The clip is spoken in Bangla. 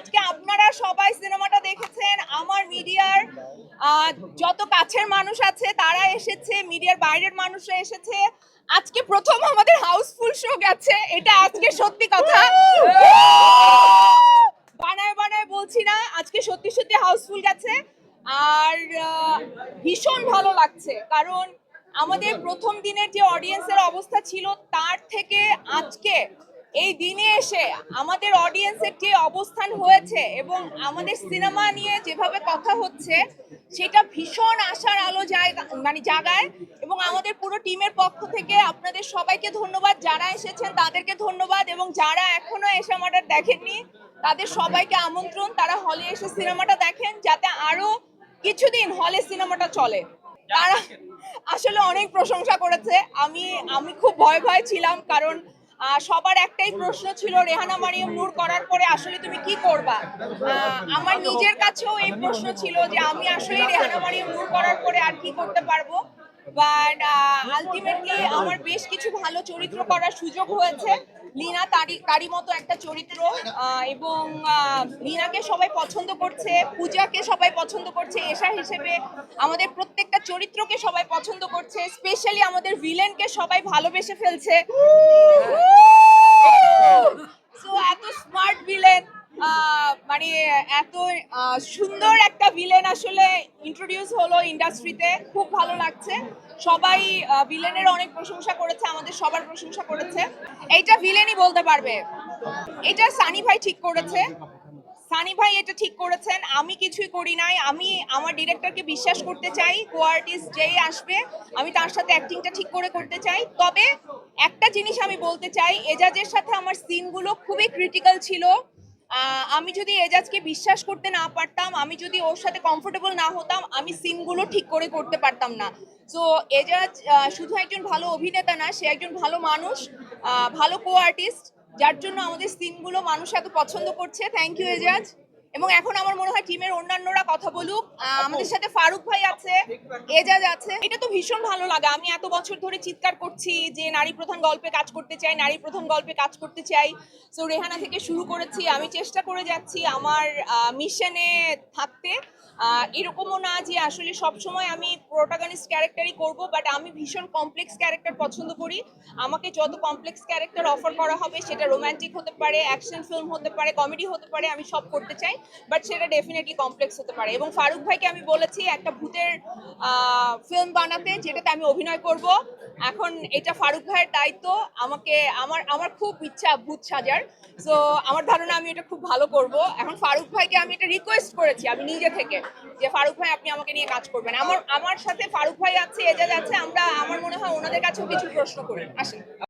আজকে আপনারা সবাই সিনেমাটা দেখেছেন, আমার মিডিয়ার যত কাছের মানুষ আছে তারা এসেছে, মিডিয়ার বাইরের মানুষরা এসেছে। আজকে প্রথম আমাদের হাউসফুল শো গেছে, এটা আজকে সত্যি কথা। বানায় বানায় বলছি না, আজকে সত্যি সত্যি হাউসফুল গেছে। আর ভীষণ ভালো লাগছে, কারণ আমাদের প্রথম দিনের যে অডিয়েন্সের অবস্থা ছিল, তার থেকে আজকে এই দিনে এসে আমাদের অডিয়েন্সের যে অবস্থান হয়েছে এবং আমাদের সিনেমা নিয়ে যেভাবে কথা হচ্ছে, সেটা ভীষণ আশার আলো জায়গা মানে জাগায় এবং আমাদের পুরো টিমের পক্ষ থেকে আপনাদের সবাইকে ধন্যবাদ। যারা এসেছেন তাদেরকে ধন্যবাদ এবং যারা এখনও এসে আমাদের দেখেননি, তাদের সবাইকে আমন্ত্রণ। তারা হলে এসে সিনেমাটা দেখেন যাতে আরও কিছুদিন হলে সিনেমাটা চলে। তারা আসলে অনেক প্রশংসা করেছে। আমি আমি খুব ভয় ভয় ছিলাম কারণ সবার একটাই প্রশ্ন ছিল রেহানা মারিয়াম নূর করার পরে আসলে তুমি কি করবা? আমার নিজের কাছেও এই প্রশ্ন ছিল যে আমি আসলে রেহানা মারিয়াম নূর করার পরে আর কি করতে পারব? বাট আলটিমেটলি আমার বেশ কিছু ভালো চরিত্র করার সুযোগ হয়েছে। লীনা তারি তারই মতো একটা চরিত্র এবং লীনাকে সবাই পছন্দ করছে পূজাকে সবাই পছন্দ করছে এশা হিসেবে আমাদের প্রত্যেকটা চরিত্রকে সবাই পছন্দ করছে স্পেশালি আমাদের ভিলেনকে সবাই ভালোবেসে ফেলছে সো এত স্মার্ট ভিলেন মানে এত সুন্দর একটা ভিলেন আসলে ইন্ট্রোডিউস হলো ইন্ডাস্ট্রিতে খুব ভালো লাগছে। সবাই ভিলেনের অনেক প্রশংসা করেছে, আমাদের সবার প্রশংসা করেছে। এইটা ভিলেনই বলতে পারবে। এটা সানি ভাই ঠিক করেছে। সানি ভাই এটা ঠিক করেছেন। আমি কিছুই করি নাই। আমি আমার ডিরেক্টরকে বিশ্বাস করতে চাই কো আর্টিস্ট যেই আসবে, আমি তার সাথে অ্যাক্টিংটা ঠিক করে করতে চাই। তবে একটা জিনিস আমি বলতে চাই, এজাজের সাথে আমার সিনগুলো খুবই ক্রিটিক্যাল ছিল। আমি যদি এজাজকে বিশ্বাস করতে না পারতাম, আমি যদি ওর সাথে কমফোর্টেবল না হতাম, আমি সিনগুলো ঠিক করে করতে পারতাম না। সো এজাজ শুধু একজন ভালো অভিনেতা না, সে একজন ভালো মানুষ ভালো কো আর্টিস্ট যার জন্য আমাদের সিনগুলো মানুষ এত পছন্দ করছে। Thank you Ejaz. এবং এখন আমার মনে হয় টিমের অন্যান্যরা কথা বলুক। আমাদের সাথে ফারুক ভাই আছে এজাজ আছে। এটা তো ভীষণ ভালো লাগে। আমি এত বছর ধরে চিৎকার করছি যে নারী প্রধান গল্পে কাজ করতে চাই নারী প্রধান গল্পে কাজ করতে চাই। সো রেহানা থেকে শুরু করেছি। আমি চেষ্টা করে যাচ্ছি আমার মিশনে থাকতে। এরকমও না যে আসলে সব সময় আমি প্রোটাগনিস্ট ক্যারেক্টারই করব বাট আমি ভীষণ কমপ্লেক্স ক্যারেক্টার পছন্দ করি। আমাকে যত কমপ্লেক্স ক্যারেক্টার অফার করা হবে, সেটা রোমান্টিক হতে পারে অ্যাকশন ফিল্ম হতে পারে কমেডি হতে পারে, আমি সব করতে চাই বাট সেটা ডেফিনেটলি কমপ্লেক্স হতে পারে। এবং ফারুক ভাইকে আমি বলেছি, একটা ভূতের ফিল্ম বানাতে, যেটাতে আমি অভিনয় করব। এখন এটা ফারুক ভাইয়ের দায়িত্ব, আমাকে, আমার আমার খুব ইচ্ছা ভূত সাজার। সো আমার ধারণা আমি এটা খুব ভালো করব। এখন ফারুক ভাইকে আমি এটা রিকোয়েস্ট করেছি, আমি নিজে থেকে, যে ফারুক ভাই, আপনি আমাকে নিয়ে কাজ করবেন। আমার আমার সাথে ফারুক ভাই আছে, এজাজ আছে, আমরা, আমার মনে হয় ওনাদের কাছেও কিছু প্রশ্ন করি। আসেন।